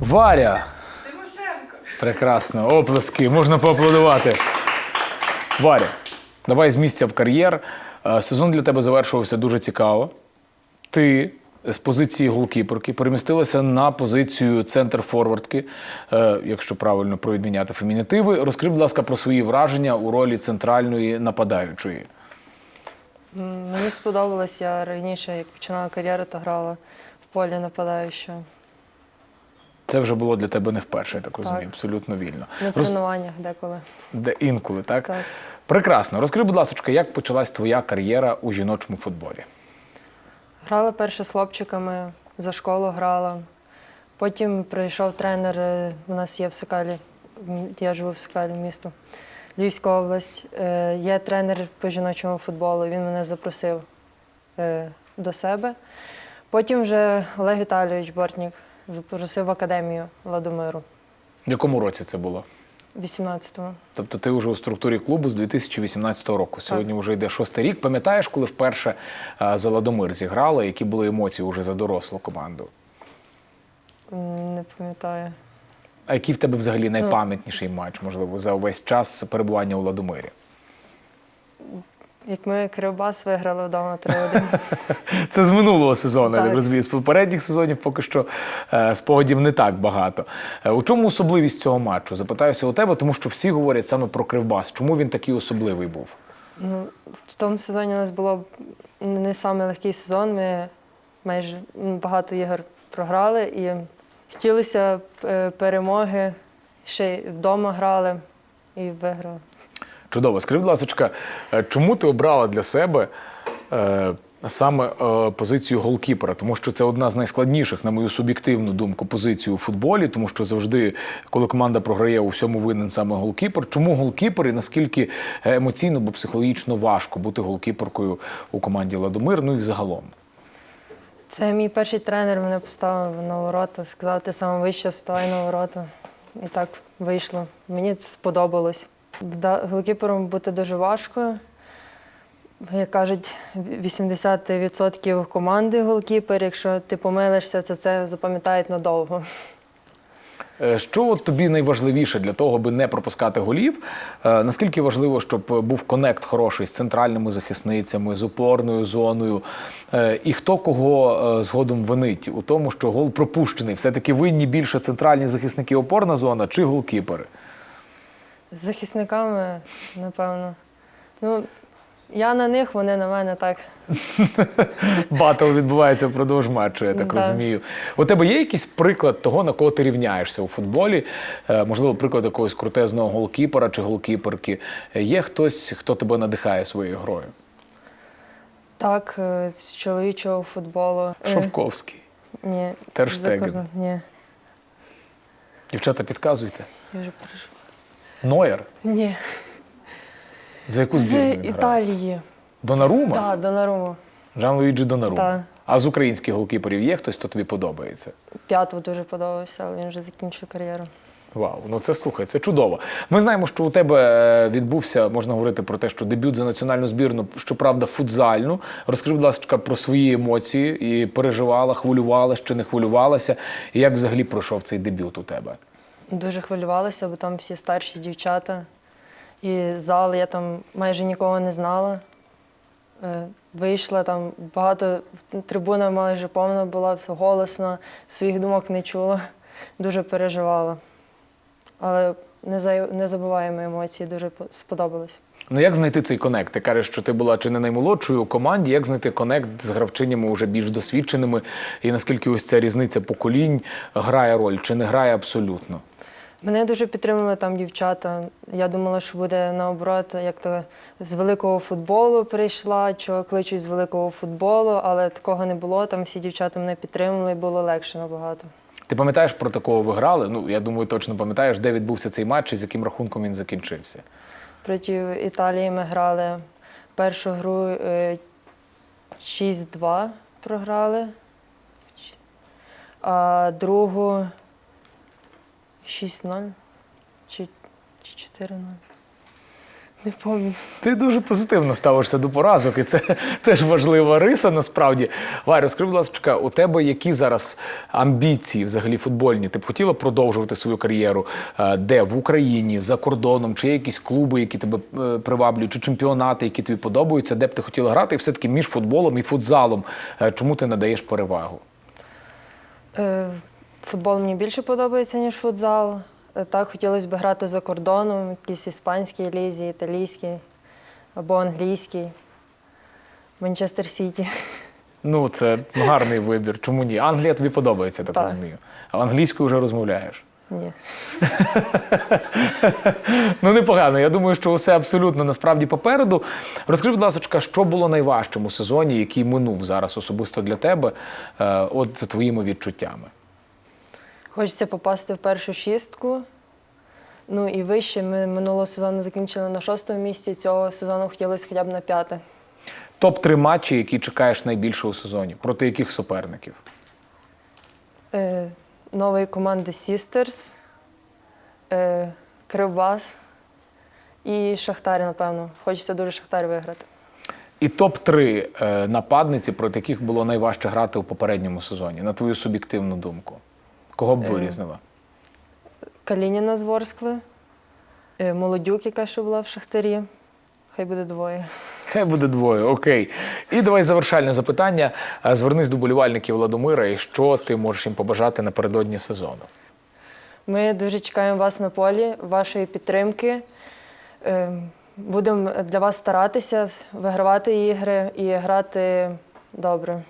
Варя! Тимошенко. Прекрасно, оплески, можна поаплодувати. Варя, давай з місця в кар'єр. Е, Сезон для тебе завершувався дуже цікаво. Ти з позиції голкіперки перемістилася на позицію центр-форвардки, е, якщо правильно провідміняти фемінітиви. Розкажи, будь ласка, про свої враження у ролі центральної нападаючої. Мені сподобалось, я раніше, як починала кар'єру, то грала в полі нападаючого. Це вже було для тебе не вперше, я так розумію, Так. абсолютно вільно. На Роз- тренуваннях деколи. Де інколи, так? Так. Прекрасно. Розкажи, будь ласка, як почалась твоя кар'єра у жіночому футболі? Грала перше з хлопчиками, за школу грала. Потім прийшов тренер, е, у нас є в Сокалі, я живу в Сокалі, місто, Львівська область. Е, Є тренер по жіночому футболу, він мене запросив е, до себе. Потім вже Олег Віталійович Бортнік запросив в академію Ладомиру В якому році це було? 18-му. Тобто ти вже у структурі клубу з 2018 року. Сьогодні вже йде шостий рік. Пам'ятаєш, коли вперше за Ладомир зіграли, які були емоції уже за дорослу команду? Не пам'ятаю. А який в тебе взагалі найпам'ятніший матч, можливо, за увесь час перебування у Ладомирі? Як ми Кривбас виграли вдома 3-1. Це з минулого сезону, я так Так. розумію. З попередніх сезонів поки що е, спогадів не так багато. Е, у чому особливість цього матчу? Запитаюся у тебе, тому що всі говорять саме про Кривбас. Чому він такий особливий був? Ну, в тому сезоні у нас було не самий легкий сезон. Ми майже багато ігор програли і хотілося е, перемоги. Ще й вдома грали і виграли. Чудово. Скажи, будь ласка, е, чому ти обрала для себе е, саме е, позицію голкіпера? Тому що це одна з найскладніших, на мою суб'єктивну думку, позицій у футболі, тому що завжди, коли команда програє, у всьому винен саме голкіпер. Чому голкіпер і наскільки е, емоційно або психологічно важко бути голкіперкою у команді Ладомир, ну і загалом? Це мій перший тренер мене поставив на ворота, сказав, ти саме вище ставай на ворота. І так вийшло. Мені сподобалось. Голкіпером бути дуже важко. Як кажуть, 80% команди голкіпер. Якщо ти помилишся, то це запам'ятають надовго. Е, Що тобі найважливіше для того, аби не пропускати голів? Е, Наскільки важливо, щоб був конект хороший з центральними захисницями, з опорною зоною? Е, І хто кого згодом винить у тому, що гол пропущений? Все-таки винні більше центральні захисники опорна зона чи голкіпери? З захисниками, напевно. Ну, я на них, вони на мене так. Батл відбувається впродовж матчу, я так Да. розумію. У тебе є якийсь приклад того, на кого ти рівняєшся у футболі? Е, Можливо, приклад якогось крутезного голкіпера чи голкіперки. Е, Є хтось, хто тебе надихає своєю грою? Так, е, з чоловічого футболу. Е, Шовковський. Ні. Тер Штеген. кордон- Ні, Дівчата, підказуйте. я вже перейшла. Нойер? Ні. За яку З він? Італії. Донарума? Так, Донаруму. Жан Луїджі Донарума. Так. А з українських голкіперів є хтось, хто тобі подобається? П'ятого дуже подобався, але він вже закінчив кар'єру. Вау, ну це слухай, це чудово. Ми знаємо, що у тебе е, відбувся, можна говорити про те, що дебют за національну збірну, щоправда, футзальну. Розкажи, будь ласка, про свої емоції і переживала, хвилювалася чи не хвилювалася, і як взагалі пройшов цей дебют у тебе? Дуже хвилювалася, бо там всі старші дівчата. І зал я там майже нікого не знала. Е, Вийшла там багато, трибуна майже повна була, голосно, своїх думок не чула, дуже переживала. Але не за- не забуваємо емоції, дуже по- сподобалось. Ну як знайти цей конект? Ти кажеш, що ти була чи не наймолодшою у команді. Як знайти конект з гравчинями вже більш досвідченими? І наскільки ось ця різниця поколінь грає роль чи не грає абсолютно? Мене дуже підтримували там дівчата. Я думала, що буде наоборот, як то з великого футболу прийшла, чого кличуть з великого футболу, але такого не було. Там всі дівчата мене підтримували, і було легше набагато. Ти пам'ятаєш про такого ви грали? Ну я думаю, точно пам'ятаєш, де відбувся цей матч і з яким рахунком він закінчився. Проти Італії ми грали першу гру е, 6-2 програли, а другу 6-0 чи, чи 4-0. Не пам'ятаю. Ти дуже позитивно ставишся до поразок, і це теж важлива риса насправді. Варя, скажи, будь ласка, у тебе які зараз амбіції взагалі футбольні? Ти б хотіла продовжувати свою кар'єру? Е, Де? В Україні, за кордоном? Чи є якісь клуби, які тебе е, приваблюють, чи чемпіонати, які тобі подобаються, де б ти хотіла грати? І все-таки між футболом і футзалом. е, Чому ти надаєш перевагу? Е, Футбол мені більше подобається, ніж футзал. Е, Так, хотілося б грати за кордоном, якісь іспанській лізі, італійській або англійській. Манчестер Сіті. Ну, це гарний вибір. Чому ні? Англія тобі подобається, так Так. розумію. А англійською вже розмовляєш. Ні. Ну, непогано. Я думаю, що все абсолютно насправді попереду. Розкажи, будь ласка, що було найважчим у сезоні, який минув зараз особисто для тебе, е, от за твоїми відчуттями. Хочеться попасти в першу шістку. Ну і вище. Ми минулого сезону закінчили на шостому місці. Цього сезону хотілося хоча б на п'яте. Топ-3 матчі, які чекаєш найбільше у сезоні. Проти яких суперників? Е, нової команди е, Кривбас і Шахтар, напевно. Хочеться дуже Шахтар виграти. І топ-3 е, нападниці, проти яких було найважче грати у попередньому сезоні, на твою суб'єктивну думку. Кого б вирізнила? Калініна з Ворскли, е, Молодюк, яка ще була в Шахтарі. Хай буде двоє. Хай буде двоє, окей. І давай завершальне запитання. Е, Звернись до болівальників Ладомира, і що ти можеш їм побажати напередодні сезону? Ми дуже чекаємо вас на полі, вашої підтримки. Е, Будемо для вас старатися, вигравати ігри і грати добре.